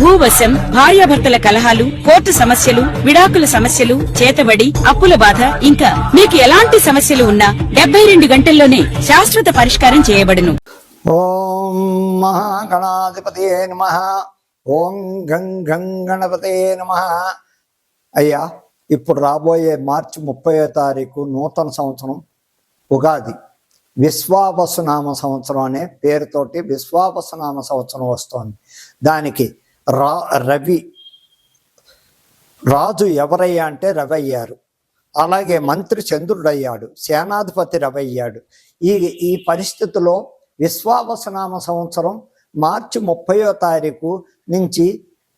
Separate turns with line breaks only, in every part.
భూవశం భార్యాభర్తల కలహాలు కోర్టు సమస్యలు విడాకుల సమస్యలు చేతబడి అప్పుల బాధ ఇంకా మీకు ఎలాంటి సమస్యలు ఉన్నా డెబ్బై రెండు గంటల్లోనే శాశ్వత పరిష్కారం చేయబడును.
ఓం మహాగణాధిపతే నమ. ఓం గం గం గణపతే నమ. అయ్యా ఇప్పుడు రాబోయే మార్చి ముప్పయో తారీఖు నూతన సంవత్సరం ఉగాది. విశ్వావసునామ సంవత్సరం అనే పేరుతోటి విశ్వావసునామ సంవత్సరం వస్తోంది. దానికి రా రవి. రాజు ఎవరయ్యా అంటే రవి అయ్యారు అలాగే మంత్రి చంద్రుడు అయ్యాడు సేనాధిపతి రవి అయ్యాడు ఈ ఈ పరిస్థితిలో విశ్వావసనామ సంవత్సరం మార్చి ముప్పయో తారీఖు నుంచి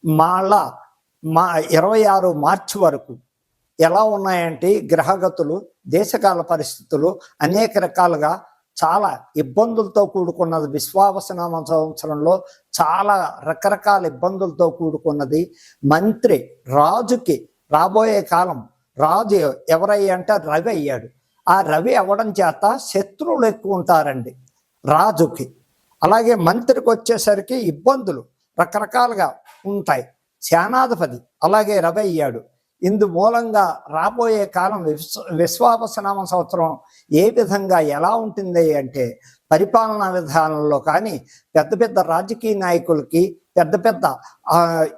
మళ్ళా మా ఇరవై ఆరు మార్చి వరకు. ఎలా ఉన్నాయంటే గ్రహగతులు దేశకాల పరిస్థితులు అనేక రకాలుగా చాలా ఇబ్బందులతో కూడుకున్నది విశ్వావసనామ సంవత్సరంలో చాలా రకరకాల ఇబ్బందులతో కూడుకున్నది. మంత్రి రాజుకి రాబోయే కాలం రాజు ఎవరయ్యా అంటే రవి అయ్యాడు. ఆ రవి అవ్వడం చేత శత్రువులు ఎక్కువ ఉంటారండి రాజుకి. అలాగే మంత్రికి వచ్చేసరికి ఇబ్బందులు రకరకాలుగా ఉంటాయి. సేనాధిపతి అలాగే రవి అయ్యాడు. ఇందు మూలంగా రాబోయే కాలం విశ్వ విశ్వావసనామ సంవత్సరం ఏ విధంగా ఎలా ఉంటుంది అంటే పరిపాలనా విధానంలో కానీ పెద్ద పెద్ద రాజకీయ నాయకులకి పెద్ద పెద్ద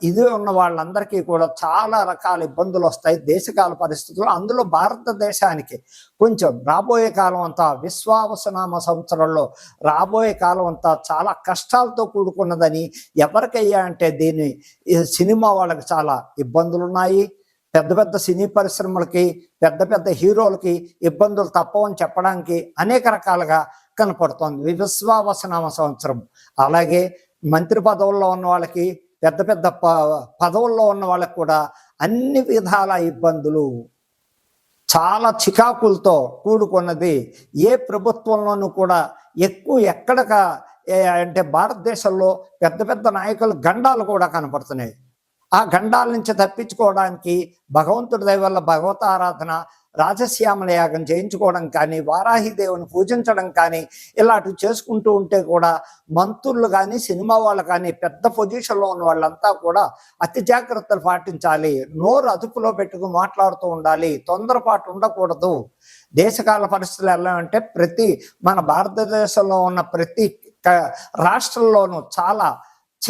ఇది ఉన్న వాళ్ళందరికీ కూడా చాలా రకాల ఇబ్బందులు వస్తాయి దేశకాల పరిస్థితులు. అందులో భారతదేశానికి కొంచెం రాబోయే కాలం అంతా విశ్వావసనామ సంవత్సరంలో రాబోయే కాలం అంతా చాలా కష్టాలతో కూడుకున్నదని ఎవరికయ్యా అంటే దీని సినిమా వాళ్ళకి చాలా ఇబ్బందులు ఉన్నాయి పెద్ద పెద్ద సినీ పరిశ్రమలకి పెద్ద పెద్ద హీరోలకి ఇబ్బందులు తప్పవని చెప్పడానికి అనేక రకాలుగా కనపడుతోంది. విశ్వావసనామ సంవత్సరం. అలాగే మంత్రి పదవుల్లో ఉన్న వాళ్ళకి పెద్ద పెద్ద ప పదవుల్లో ఉన్న వాళ్ళకి కూడా అన్ని విధాల ఇబ్బందులు చాలా చికాకులతో కూడుకున్నది ఏ ప్రభుత్వంలోనూ కూడా ఎక్కువ ఎక్కడక అంటే భారతదేశంలో పెద్ద పెద్ద నాయకులు గండాలు కూడా కనపడుతున్నాయి. ఆ గండాల నుంచి తప్పించుకోవడానికి భగవంతుడి దయ వల్ల భగవత ఆరాధన రాజశ్యామల యాగం చేయించుకోవడం కానీ వారాహి దేవుని పూజించడం కానీ ఇలాంటివి చేసుకుంటూ ఉంటే కూడా మంత్రులు కానీ సినిమా వాళ్ళు కానీ పెద్ద పొజిషన్లో ఉన్న వాళ్ళంతా కూడా అతి జాగ్రత్తలు పాటించాలి. నోరు అదుపులో పెట్టుకుని మాట్లాడుతూ ఉండాలి. తొందరపాటు ఉండకూడదు. దేశకాల పరిస్థితులు ఎలా అంటే ప్రతి మన భారతదేశంలో ఉన్న ప్రతి రాష్ట్రంలోనూ చాలా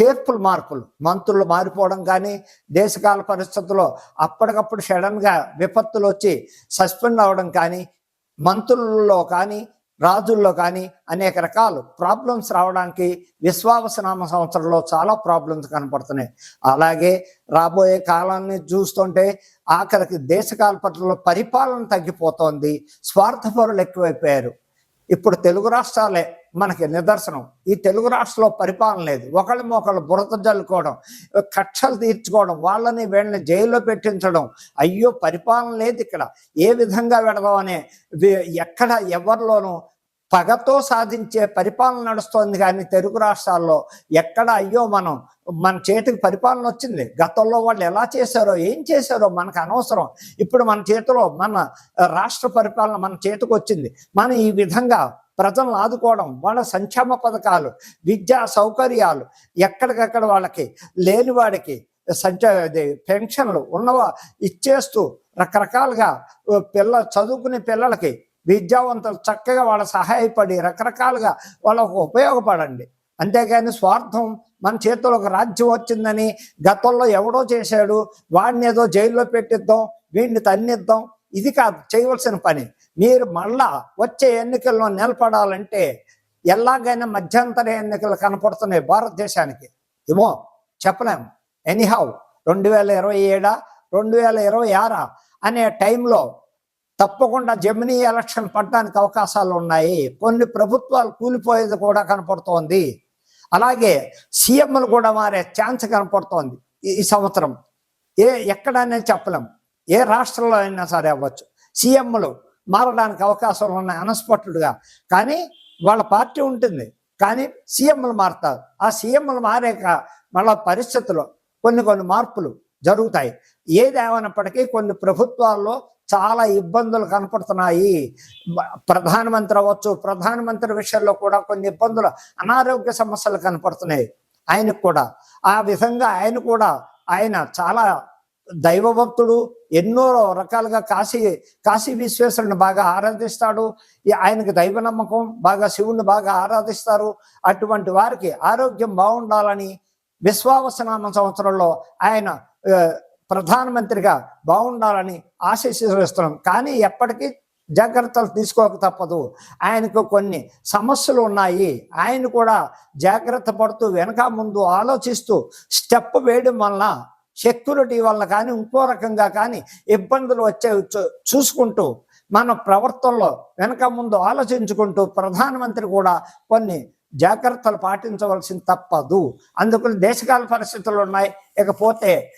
చేర్పులు మార్పులు. మంత్రులు మారిపోవడం కానీ దేశకాల పరిస్థితుల్లో అప్పటికప్పుడు సడన్గా విపత్తులు వచ్చి సస్పెండ్ అవ్వడం కానీ మంత్రుల్లో కానీ రాజుల్లో కానీ అనేక రకాలు ప్రాబ్లమ్స్ రావడానికి విశ్వావసనామ సంవత్సరంలో చాలా ప్రాబ్లమ్స్ కనపడుతున్నాయి. అలాగే రాబోయే కాలాన్ని చూస్తుంటే ఆఖరికి దేశకాల పట్ల పరిపాలన తగ్గిపోతోంది. స్వార్థపరులు ఎక్కువైపోయారు. ఇప్పుడు తెలుగు రాష్ట్రాలే మనకి నిదర్శనం. ఈ తెలుగు రాష్ట్రంలో పరిపాలన లేదు. ఒకళ్ళ ఒకళ్ళు బురద జల్లుకోవడం కక్షలు తీర్చుకోవడం వాళ్ళని వీళ్ళని జైల్లో పెట్టించడం. అయ్యో పరిపాలన లేదు ఇక్కడ. ఏ విధంగా పెడదాం అనే ఎక్కడ ఎవరిలోనూ పగతో సాధించే పరిపాలన నడుస్తోంది కానీ తెలుగు రాష్ట్రాల్లో ఎక్కడ అయ్యో మనం మన చేతికి పరిపాలన వచ్చింది. గతంలో వాళ్ళు ఎలా చేశారో ఏం చేశారో మనకు అనవసరం. ఇప్పుడు మన చేతిలో మన రాష్ట్ర పరిపాలన మన చేతికి వచ్చింది. మనం ఈ విధంగా ప్రజలను ఆదుకోవడం వాళ్ళ సంక్షేమ పథకాలు విద్యా సౌకర్యాలు ఎక్కడికక్కడ వాళ్ళకి లేని వాడికి సంచ పెన్షన్లు ఉన్నవా ఇచ్చేస్తూ రకరకాలుగా పిల్ల చదువుకునే పిల్లలకి విద్యావంతులు చక్కగా వాళ్ళ సహాయపడి రకరకాలుగా వాళ్ళకు ఉపయోగపడండి. అంతేగాని స్వార్థం మన చేతిలో ఒక రాజ్యం వచ్చిందని గతంలో ఎవడో చేశాడు వాడిని ఏదో జైల్లో పెట్టిద్దాం వీడిని తన్నిద్దాం ఇది కాదు చేయవలసిన పని. మీరు మళ్ళా వచ్చే ఎన్నికల్లో నిలబడాలంటే ఎలాగైనా మధ్యంతర ఎన్నికలు కనపడుతున్నాయి భారతదేశానికి. ఏమో చెప్పలేము. ఎనీహౌ రెండు వేల ఇరవై ఏడా రెండు వేల ఇరవై ఆరా అనే టైంలో తప్పకుండా జమినీ ఎలక్షన్ పడడానికి అవకాశాలు ఉన్నాయి. కొన్ని ప్రభుత్వాలు కూలిపోయేది కూడా కనపడుతోంది. అలాగే సీఎంలు కూడా మారే ఛాన్స్ కనపడుతోంది ఈ- సంవత్సరం. ఏ ఎక్కడనే చెప్పలేం ఏ రాష్ట్రంలో అయినా సరే అవ్వచ్చు. సీఎంలు మారడానికి అవకాశాలు ఉన్నాయి అనస్పట్టుడుగా. కానీ వాళ్ళ పార్టీ ఉంటుంది. కానీ సీఎంలు మారుతారు. ఆ సీఎంలు మారాక మళ్ళా పరిస్థితులు కొన్ని కొన్ని మార్పులు జరుగుతాయి. ఏది ఏమైనప్పటికీ కొన్ని ప్రభుత్వాల్లో చాలా ఇబ్బందులు కనపడుతున్నాయి. ప్రధానమంత్రి అవ్వచ్చు ప్రధానమంత్రి విషయంలో కూడా కొన్ని ఇబ్బందులు అనారోగ్య సమస్యలు కనపడుతున్నాయి. ఆయనకు కూడా. ఆ విధంగా ఆయన కూడా ఆయన చాలా దైవభక్తుడు ఎన్నో రకాలుగా కాశీ కాశీ విశ్వేశ్వరుని బాగా ఆరాధిస్తాడు. ఆయనకు ఆయనకి దైవ నమ్మకం బాగా శివుణ్ణి బాగా ఆరాధిస్తారు. అటువంటి వారికి ఆరోగ్యం బాగుండాలని విశ్వావసనామ సంవత్సరంలో ఆయన ప్రధానమంత్రిగా బాగుండాలని ఆశీస్సుస్తున్నాం కానీ ఎప్పటికీ జాగ్రత్తలు తీసుకోక తప్పదు. ఆయనకు కొన్ని సమస్యలు ఉన్నాయి. ఆయన కూడా జాగ్రత్త పడుతూ వెనక ముందు ఆలోచిస్తూ స్టెప్ వేయడం వలన సెక్యూరిటీ వల్ల కానీ ఇంకో రకంగా కానీ ఇబ్బందులు వచ్చే చూ- చూసుకుంటూ మన ప్రవర్తనలో వెనక ముందు ఆలోచించుకుంటూ ప్రధానమంత్రి కూడా కొన్ని జాగ్రత్తలు పాటించవలసింది తప్పదు. అందుకని దేశకాల పరిస్థితులు ఉన్నాయి. ఇకపోతే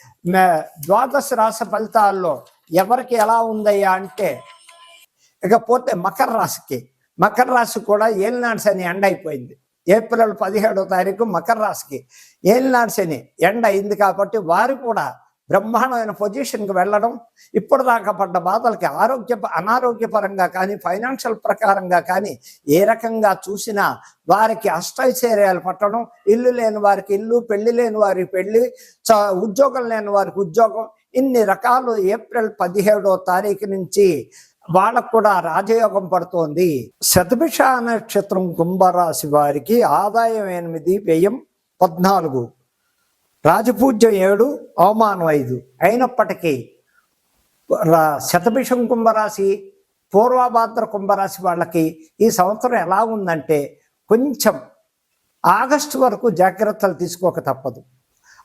ద్వాదశ రాశి ఫలితాల్లో ఎవరికి ఎలా ఉందయ్యా అంటే ఇకపోతే మకర రాశికి. మకర రాశి కూడా ఏలినాడు అని ఎండ అయిపోయింది. ఏప్రిల్ పదిహేడో తారీఖు మకర రాశికి. ఏలినాడు శని ఎండ అయింది కాబట్టి వారు కూడా బ్రహ్మాండమైన పొజిషన్కి వెళ్ళడం ఇప్పుడు దాకా పడ్డ బాధలకి ఆరోగ్య అనారోగ్యపరంగా కానీ ఫైనాన్షియల్ ప్రకారంగా కానీ ఏ రకంగా చూసినా వారికి అష్టైశ్వర్యాలు పట్టడం ఇల్లు లేని వారికి ఇల్లు పెళ్ళి లేని వారికి పెళ్ళి చ- ఉద్యోగం లేని వారికి ఉద్యోగం ఇన్ని రకాలు ఏప్రిల్ పదిహేడో తారీఖు నుంచి వాళ్ళకు కూడా రాజయోగం పడుతోంది. శతభిష నక్షత్రం కుంభరాశి వారికి ఆదాయం ఎనిమిది వ్యయం పద్నాలుగు. రాజపూజ్యం ఏడు అవమానం ఐదు. అయినప్పటికీ శతభిషం కుంభరాశి పూర్వభాద్ర కుంభరాశి వాళ్ళకి ఈ సంవత్సరం ఎలా ఉందంటే కొంచెం ఆగస్టు వరకు జాగ్రత్తలు తీసుకోక తప్పదు.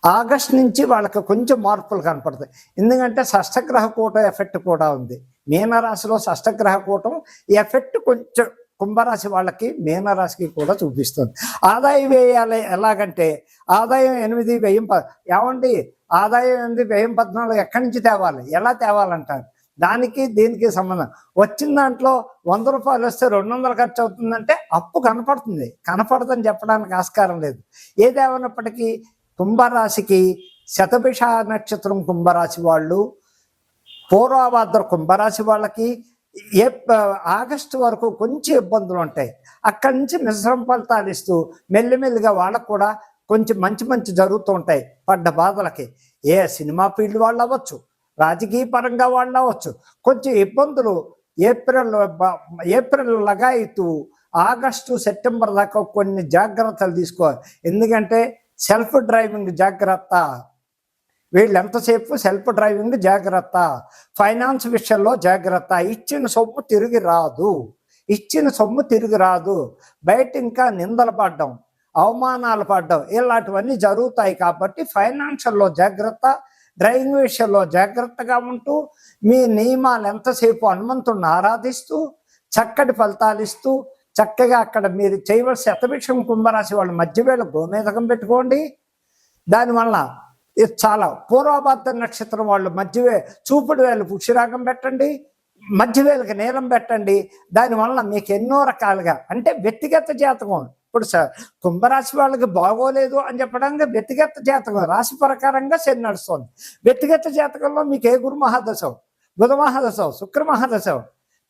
ఆగస్ట్ నుంచి వాళ్ళకి కొంచెం మార్పులు కనపడతాయి. ఎందుకంటే షష్టగ్రహ కూట ఎఫెక్ట్ కూడా ఉంది. మీనరాశిలో షష్టగ్రహ కూటం ఎఫెక్ట్ కొంచెం కుంభరాశి వాళ్ళకి మీనరాశికి కూడా చూపిస్తుంది. ఆదాయ వ్యయాలు ఎలాగంటే ఆదాయం ఎనిమిది వ్యయం ప ఏమండి? ఆదాయం ఎనిమిది వ్యయం పద్నాలుగు ఎక్కడి నుంచి తేవాలి? ఎలా తేవాలంటారు? దానికి దీనికి సంబంధం. వచ్చిన దాంట్లో వంద రూపాయలు వస్తే రెండు వందలు ఖర్చు అవుతుందంటే అప్పు కనపడుతుంది. కనపడదని చెప్పడానికి ఆస్కారం లేదు. ఏదేమైనప్పటికీ కుంభరాశికి శతభిష నక్షత్రం కుంభరాశి వాళ్ళు పూర్వాభాద్ర కుంభరాశి వాళ్ళకి ఏ ఆగస్టు వరకు కొంచెం ఇబ్బందులు ఉంటాయి. అక్కడి నుంచి మిశ్రమ ఫలితాలు ఇస్తూ మెల్లిమెల్లిగా వాళ్ళకు కూడా కొంచెం మంచి మంచి జరుగుతూ ఉంటాయి పడ్డ బాధలకి. ఏ సినిమా ఫీల్డ్ వాళ్ళు అవ్వచ్చు రాజకీయ పరంగా వాళ్ళు అవ్వచ్చు కొంచెం ఇబ్బందులు ఏప్రిల్ బ- ఏప్రిల్ లగాయితూ ఆగస్టు సెప్టెంబర్ దాకా కొన్ని జాగ్రత్తలు తీసుకోవాలి. ఎందుకంటే సెల్ఫ్ డ్రైవింగ్ జాగ్రత్త వీళ్ళు ఎంతసేపు సెల్ఫ్ డ్రైవింగ్ జాగ్రత్త? ఫైనాన్స్ విషయంలో జాగ్రత్త. ఇచ్చిన సొమ్ము తిరిగి రాదు. ఇచ్చిన సొమ్ము తిరిగి రాదు. బయట ఇంకా నిందలు పడ్డం అవమానాలు పడ్డం ఇలాంటివన్నీ జరుగుతాయి కాబట్టి ఫైనాన్షియల్లో జాగ్రత్త డ్రైవింగ్ విషయంలో జాగ్రత్తగా ఉంటూ మీ నియమాలు ఎంతసేపు హనుమంతుడిని ఆరాధిస్తూ చక్కటి ఫలితాలు ఇస్తూ చక్కగా అక్కడ మీరు చేయవలసిన శతభిక్షం కుంభరాశి వాళ్ళ మధ్య వేళ గోమేధకం పెట్టుకోండి. దానివల్ల ఇది చాలా పూర్వభద్ర నక్షత్రం వాళ్ళు. మధ్యవే చూపుడు వేలు పుక్షిరాగం పెట్టండి మధ్యవేలకు నీలం పెట్టండి. దానివల్ల మీకు ఎన్నో రకాలుగా అంటే వ్యక్తిగత జాతకం. ఇప్పుడు స- కుంభరాశి వాళ్ళకి బాగోలేదు అని చెప్పడానికి వ్యక్తిగత జాతకం రాశి ప్రకారంగా శని నడుస్తుంది. వ్యక్తిగత జాతకంలో మీకు ఏ గురు మహాదశం? బుధ మహాదశం శుక్ర మహాదశం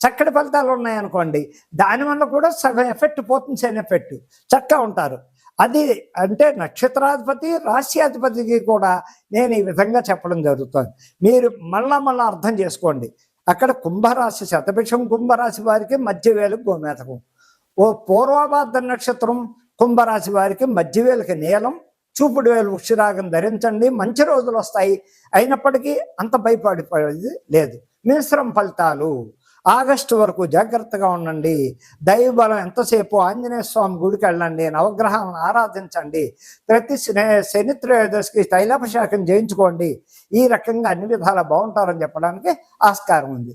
చక్కటి ఫలితాలు ఉన్నాయనుకోండి. దానివల్ల కూడా సగం ఎఫెక్ట్ పోతుంది శని ఎఫెక్ట్. చక్కగా ఉంటారు. అది అంటే నక్షత్రాధిపతి రాశ్యాధిపతికి కూడా నేను ఈ విధంగా చెప్పడం జరుగుతుంది. మీరు మళ్ళా మళ్ళీ అర్థం చేసుకోండి. అక్కడ కుంభరాశి శతభిషం కుంభరాశి వారికి మధ్యవేలు గోమేతకం ఓ పూర్వభాద్ర నక్షత్రం కుంభరాశి వారికి మధ్యవేలకి నీలం చూపుడు వేలు వృక్షరాగం ధరించండి మంచి రోజులు వస్తాయి. అయినప్పటికీ అంత భయపడిపోయేది లేదు. మిశ్రమ ఫలితాలు. ఆగస్టు వరకు జాగ్రత్తగా ఉండండి. దైవబలం ఎంతసేపు ఆంజనేయ స్వామి గుడికి వెళ్ళండి నవగ్రహాలను ఆరాధించండి. ప్రతి శని శని త్రయోదశికి తైలాభిషేకం చేయించుకోండి ఈ రకంగా అన్ని విధాలా బాగుంటారని చెప్పడానికి ఆస్కారం ఉంది.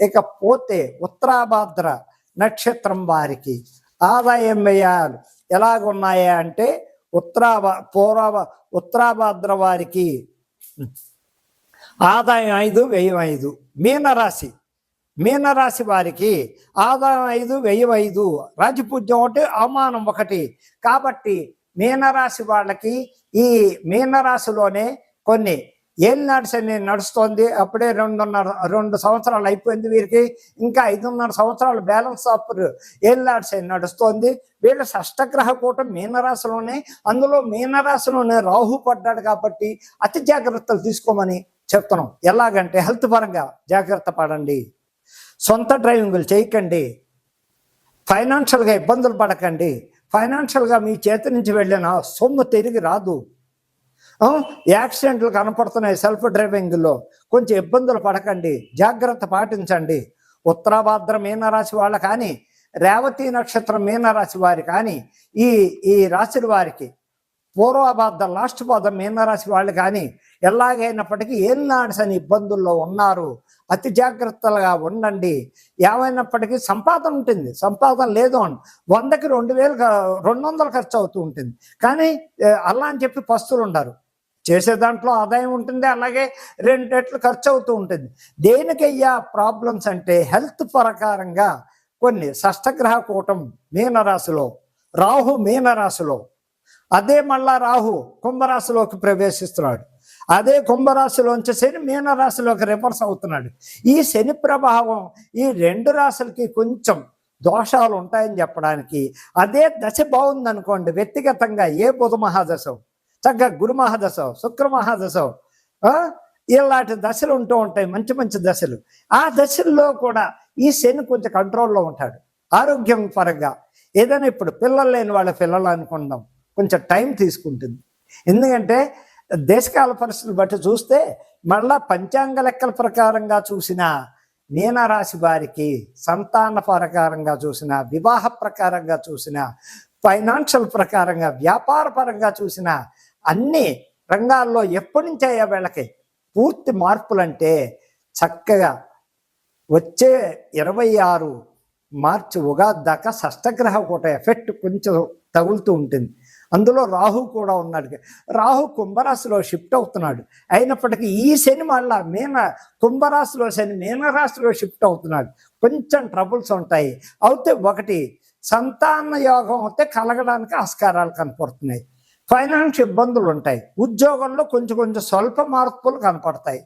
ఇక పోతే ఉత్తరాభాద్ర నక్షత్రం వారికి ఆదాయం వ్యయాలు ఎలాగున్నాయా అంటే ఉత్తరాభ పూర్వ ఉత్తరాభాద్ర వారికి ఆదాయం ఐదు వ్యయం ఐదు. మీనరాశి మీనరాశి వారికి ఆదాయం ఐదు వ్యయం ఐదు రాజపూజ్యం ఒకటి అవమానం ఒకటి. కాబట్టి మీనరాశి వాళ్ళకి ఈ మీనరాశిలోనే కొన్ని ఏలినాడు శని నడుస్తోంది. అప్పుడే రెండున్నర రెండు సంవత్సరాలు అయిపోయింది వీరికి. ఇంకా ఐదున్నర సంవత్సరాలు బ్యాలెన్స్ ఆఫ్ ఏలినాడు శని నడుస్తోంది. వీళ్ళ షష్టగ్రహ కూటం మీనరాశిలోనే అందులో మీనరాశిలోనే రాహు పడ్డాడు కాబట్టి అతి జాగ్రత్తలు తీసుకోమని చెప్తున్నాం. ఎలాగంటే హెల్త్ పరంగా జాగ్రత్త పడండి. సొంత డ్రైవింగులు చేయకండి. ఫైనాన్షియల్గా ఇబ్బందులు పడకండి. ఫైనాన్షియల్గా మీ చేతి నుంచి వెళ్ళిన సొమ్ము తిరిగి రాదు. యాక్సిడెంట్లు కనపడుతున్నాయి సెల్ఫ్ డ్రైవింగ్లో. కొంచెం ఇబ్బందులు పడకండి. జాగ్రత్త పాటించండి. ఉత్తరాభాద్ర మీనరాశి వాళ్ళ కానీ రేవతి నక్షత్రం మీనరాశి వారి కానీ ఈ ఈ రాశి వారికి పూర్వాభాద్ర లాస్ట్ పాదం మీనరాశి వాళ్ళు కానీ ఎలాగైనప్పటికీ ఏలినాడ్స్ అని ఇబ్బందుల్లో ఉన్నారు. అతి జాగ్రత్తలుగా ఉండండి. ఏమైనప్పటికీ సంపాదన ఉంటుంది. సంపాదన లేదు అని వందకి రెండు వేలు రెండు వందలు ఖర్చు అవుతూ ఉంటుంది. కానీ అలా అని చెప్పి పస్తులు ఉండరు. చేసే దాంట్లో ఆదాయం ఉంటుంది. అలాగే రెండు రెట్లు ఖర్చు అవుతూ ఉంటుంది. దేనికయ్యా ప్రాబ్లమ్స్ అంటే హెల్త్ ప్రకారంగా కొన్ని షష్టగ్రహ కూటం మీనరాశిలో రాహు మీనరాశిలో అదే మళ్ళా రాహు కుంభరాశిలోకి ప్రవేశిస్తున్నాడు. అదే కుంభరాశిలోంచి శని మీనరాశిలోకి రివర్స్ అవుతున్నాడు. ఈ శని ప్రభావం ఈ రెండు రాశులకి కొంచెం దోషాలు ఉంటాయని చెప్పడానికి అదే దశ బాగుందనుకోండి వ్యక్తిగతంగా ఏ బుధ మహాదశం చక్కగా గురు మహాదశం శుక్ర మహాదశం ఇలాంటి దశలు ఉంటూ ఉంటాయి మంచి మంచి దశలు. ఆ దశల్లో కూడా ఈ శని కొంచెం కంట్రోల్లో ఉంటాడు ఆరోగ్యం పరంగా. ఏదైనా ఇప్పుడు పిల్లలు లేని వాళ్ళ పిల్లలు అనుకుందాం కొంచెం టైం తీసుకుంటుంది. ఎందుకంటే దేశకాల పరిస్థితులు బట్టి చూస్తే మళ్ళా పంచాంగ లెక్కల ప్రకారంగా చూసిన మీనరాశి వారికి సంతాన ప్రకారంగా చూసిన వివాహ ప్రకారంగా చూసిన ఫైనాన్షియల్ ప్రకారంగా వ్యాపార పరంగా చూసిన అన్ని రంగాల్లో ఎప్పటి నుంచి అయ్యా వీళ్ళకి పూర్తి మార్పులంటే చక్కగా వచ్చే ఇరవై ఆరు మార్చి ఉగాది దాకా షష్టగ్రహ కూట ఎఫెక్ట్ కొంచెం తగులుతూ ఉంటుంది. అందులో రాహు కూడా ఉన్నాడు. రాహు కుంభరాశిలో షిఫ్ట్ అవుతున్నాడు. అయినప్పటికీ ఈ శని మళ్ళా మీన కుంభరాశిలో శని మీనరాశిలో షిఫ్ట్ అవుతున్నాడు. కొంచెం ట్రబుల్స్ ఉంటాయి. అయితే ఒకటి సంతాన యోగం అయితే కలగడానికి ఆస్కారాలు కనపడుతున్నాయి. ఫైనాన్స్ ఇబ్బందులు ఉంటాయి. ఉద్యోగంలో కొంచెం కొంచెం స్వల్ప మార్పులు కనపడతాయి.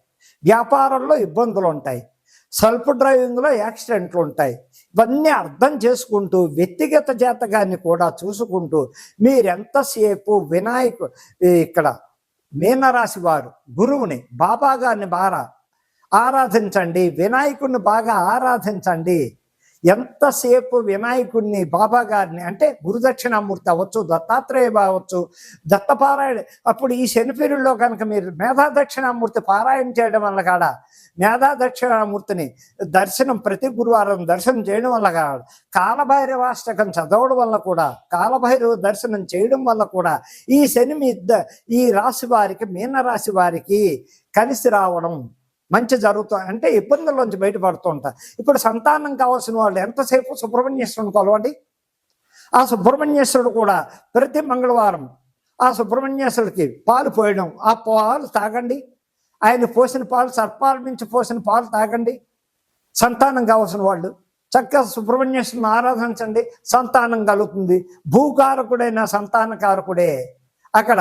వ్యాపారంలో ఇబ్బందులు ఉంటాయి. సెల్ఫ్ డ్రైవింగ్లో యాక్సిడెంట్లు ఉంటాయి. ఇవన్నీ అర్థం చేసుకుంటూ వ్యక్తిగత జాతకాన్ని కూడా చూసుకుంటూ మీరెంతసేపు వినాయకు ఇక్కడ మీనరాశి వారు గురువుని బాబా గారిని బాగా ఆరాధించండి వినాయకుడిని బాగా ఆరాధించండి. ఎంతసేపు వినాయకుడిని బాబా గారిని అంటే గురుదక్షిణామూర్తి అవ్వచ్చు దత్తాత్రేయ అవ్వచ్చు దత్తపారాయణ అప్పుడు ఈ శనిపీరుల్లో కనుక మీరు మేధా దక్షిణామూర్తి పారాయణ చేయడం వల్ల కాడ? మేధా దక్షిణామూర్తిని దర్శనం ప్రతి గురువారం దర్శనం చేయడం వల్ల కాదు కాలభైరవాష్టకం చదవడం వల్ల కూడా కాలభైరవ దర్శనం చేయడం వల్ల కూడా ఈ శని మీ ఈ రాశి వారికి మీన రాశి వారికి కలిసి రావడం మంచి జరుగుతుంది అంటే ఇబ్బందుల్లోంచి బయటపడుతూ ఉంటారు ఇప్పుడు సంతానం కావాల్సిన వాళ్ళు ఎంతసేపు సుబ్రహ్మణ్యేశ్వరుని కొలవండి? ఆ సుబ్రహ్మణ్యేశ్వరుడు కూడా ప్రతి మంగళవారం ఆ సుబ్రహ్మణ్యేశ్వరుడికి పాలు పోయడం. ఆ పాలు తాగండి. ఆయన పోసిన పాలు సర్పాల నుంచి పోసిన పాలు తాగండి. సంతానం కావాల్సిన వాళ్ళు చక్కగా సుబ్రహ్మణ్యేశ్వరుని ఆరాధించండి. సంతానం కలుగుతుంది. భూకారకుడైన సంతానకారకుడే అక్కడ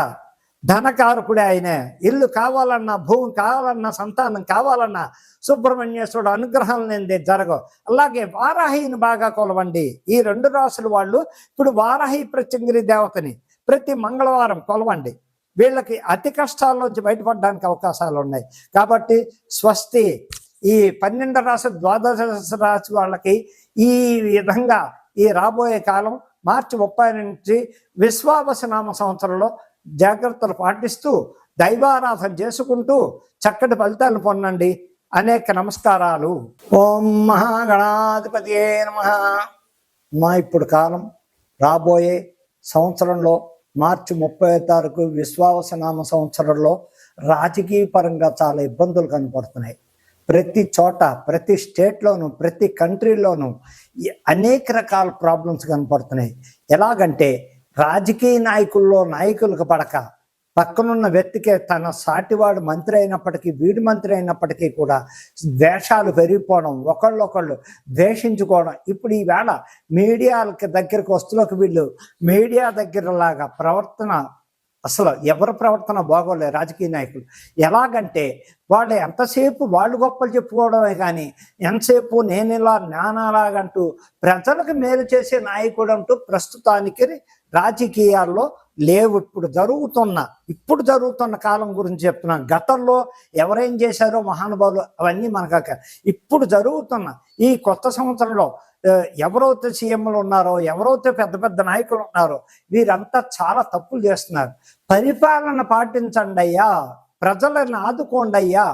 ధనకారకుడే ఆయనే. ఇల్లు కావాలన్నా భూమి కావాలన్నా సంతానం కావాలన్నా సుబ్రహ్మణ్యేశ్వరుడు అనుగ్రహం లేనిదే జరగవు. అలాగే వారాహిని బాగా కొలవండి. ఈ రెండు రాసుల వాళ్ళు ఇప్పుడు వారాహి ప్రత్యంగిరి దేవతని ప్రతి మంగళవారం కొలవండి. వీళ్ళకి అతి కష్టాల్లోంచి బయటపడడానికి అవకాశాలు ఉన్నాయి కాబట్టి స్వస్తి. ఈ పన్నెండు రాశి ద్వాదశ రాశి వాళ్ళకి ఈ విధంగా ఈ రాబోయే కాలం మార్చి ముప్పై నుంచి విశ్వావసనామ సంవత్సరంలో జాగ్రత్తలు పాటిస్తూ దైవారాధన చేసుకుంటూ చక్కటి ఫలితాలను పొందండి. అనేక నమస్కారాలు. ఓం మహాగణాధిపతి నమ. మా ఇప్పుడు కాలం రాబోయే సంవత్సరంలో మార్చి ముప్పై తారీఖు విశ్వావసనామ సంవత్సరంలో రాజకీయ పరంగా చాలా ఇబ్బందులు కనపడుతున్నాయి. ప్రతి చోట ప్రతి స్టేట్లోనూ ప్రతి కంట్రీలోనూ అనేక రకాల ప్రాబ్లమ్స్ కనపడుతున్నాయి. ఎలాగంటే రాజకీయ నాయకుల్లో నాయకులకు పడక. పక్కనున్న వ్యక్తికే తన సాటివాడు మంత్రి అయినప్పటికీ వీడి మంత్రి అయినప్పటికీ కూడా ద్వేషాలు పెరిగిపోవడం ఒకళ్ళొకళ్ళు ద్వేషించుకోవడం. ఇప్పుడు ఈవేళ మీడియాలకి దగ్గరికి వస్తువులకు వీళ్ళు మీడియా దగ్గరలాగా ప్రవర్తన అసలు ఎవరి ప్రవర్తన బాగోలేదు రాజకీయ నాయకులు. ఎలాగంటే వాళ్ళు ఎంతసేపు వాళ్ళు గొప్పలు చెప్పుకోవడమే కానీ ఎంతసేపు నేను ఇలా నానాలాగంటూ ప్రజలకు మేలు చేసే నాయకుడు అంటూ ప్రస్తుతానికి రాజకీయాల్లో లేవు. ఇప్పుడు జరుగుతున్న ఇప్పుడు జరుగుతున్న కాలం గురించి చెప్తున్నాను. గతంలో ఎవరేం చేశారో మహానుభావులు అవన్నీ మనకు ఇప్పుడు జరుగుతున్న ఈ కొత్త సంవత్సరంలో ఎవరైతే సీఎంలు ఉన్నారో ఎవరైతే పెద్ద పెద్ద నాయకులు ఉన్నారో వీరంతా చాలా తప్పులు చేస్తున్నారు. పరిపాలన పాటించండి అయ్యా. ప్రజలను ఆదుకోండి అయ్యా.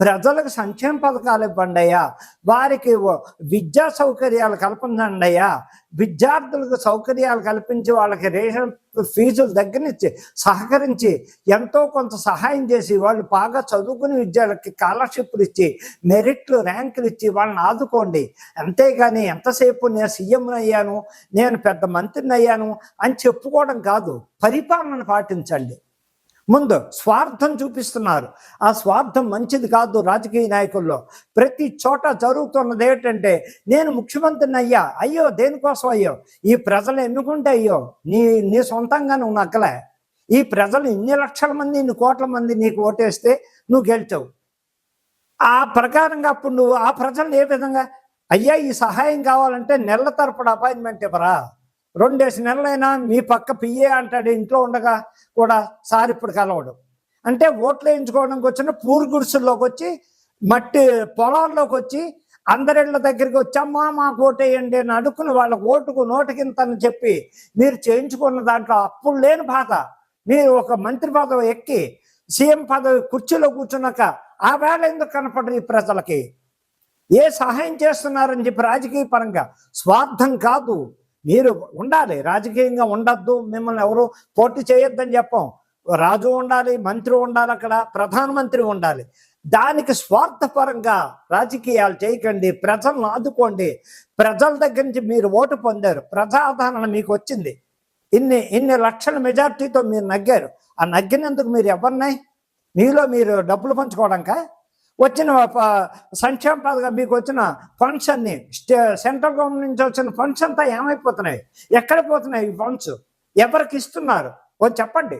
ప్రజలకు సంక్షేమ పథకాలు ఇవ్వండి అయ్యా. వారికి విద్యా సౌకర్యాలు కల్పించండి అయ్యా. విద్యార్థులకు సౌకర్యాలు కల్పించి వాళ్ళకి రేషన్ ఫీజుల దగ్గర నుంచి సహకరించి ఎంతో కొంత సహాయం చేసి వాళ్ళు బాగా చదువుకుని విద్యార్థులకి స్కాలర్షిప్లు ఇచ్చి మెరిట్లు ర్యాంకులు ఇచ్చి వాళ్ళని ఆదుకోండి. అంతేగాని ఎంతసేపు నేను సీఎంని అయ్యాను నేను పెద్ద మంత్రిని అయ్యాను అని చెప్పుకోవడం కాదు పరిపాలన పాటించండి. ముందు స్వార్థం చూపిస్తున్నారు. ఆ స్వార్థం మంచిది కాదు రాజకీయ నాయకుల్లో. ప్రతి చోట జరుగుతున్నది ఏంటంటే నేను ముఖ్యమంత్రిని అయ్యా అయ్యో దేనికోసం అయ్యో? ఈ ప్రజలు ఎన్నుకుంటే అయ్యో నీ నీ సొంతంగా నువ్వు నక్కలే ఈ ప్రజలు ఇన్ని లక్షల మంది ఇన్ని కోట్ల మంది నీకు ఓటేస్తే నువ్వు గెలిచావు ఆ ప్రకారంగా అప్పుడు నువ్వు ఆ ప్రజలను ఏ విధంగా? అయ్యా ఈ సహాయం కావాలంటే నెల తరపుడు అపాయింట్మెంట్ ఇవ్వరా? రెండేసి నెలలైనా మీ పక్క పియ్యే అంటాడు ఇంట్లో ఉండగా కూడా సార్ ఇప్పుడు కలవడు. అంటే ఓట్లు వేయించుకోవడానికి వచ్చిన పూర్ గుడిసెల్లోకి వచ్చి మట్టి పొలాల్లోకి వచ్చి అందరిళ్ళ దగ్గరికి వచ్చి అమ్మా మాకు ఓటేయండి అని అడుక్కుని వాళ్ళ ఓటుకు నోటికింత అని చెప్పి మీరు చేయించుకున్న దాంట్లో అప్పుడు లేని బాధ. మీరు ఒక మంత్రి పదవి ఎక్కి సీఎం పదవి కుర్చీలో కూర్చున్నాక ఆ వేళ ఎందుకు కనపడరు ఈ ప్రజలకి? ఏ సహాయం చేస్తున్నారని చెప్పి రాజకీయ పరంగా స్వార్థం కాదు. మీరు ఉండాలి రాజకీయంగా ఉండద్దు మిమ్మల్ని ఎవరు పోటీ చేయొద్దని చెప్పం. రాజు ఉండాలి మంత్రి ఉండాలి అక్కడ ప్రధానమంత్రి ఉండాలి. దానికి స్వార్థపరంగా రాజకీయాలు చేయకండి ప్రజలను ఆదుకోండి. ప్రజల దగ్గర నుంచి మీరు ఓటు పొందారు ప్రజాదరణ మీకు వచ్చింది. ఇన్ని ఇన్ని లక్షల మెజార్టీతో మీరు నగ్గారు. ఆ నగ్గినందుకు మీరు ఎవరినాయి మీలో మీరు డబ్బులు పంచుకోవడానికా? వచ్చిన సంక్షేమ పథకం మీకు వచ్చిన ఫండ్స్ అన్ని స్టే సెంట్రల్ గవర్నమెంట్ నుంచి వచ్చిన ఫండ్స్ అంతా ఏమైపోతున్నాయి? ఎక్కడ పోతున్నాయి ఈ ఫండ్స్ ఎవరికి ఇస్తున్నారు? కొంచెం చెప్పండి.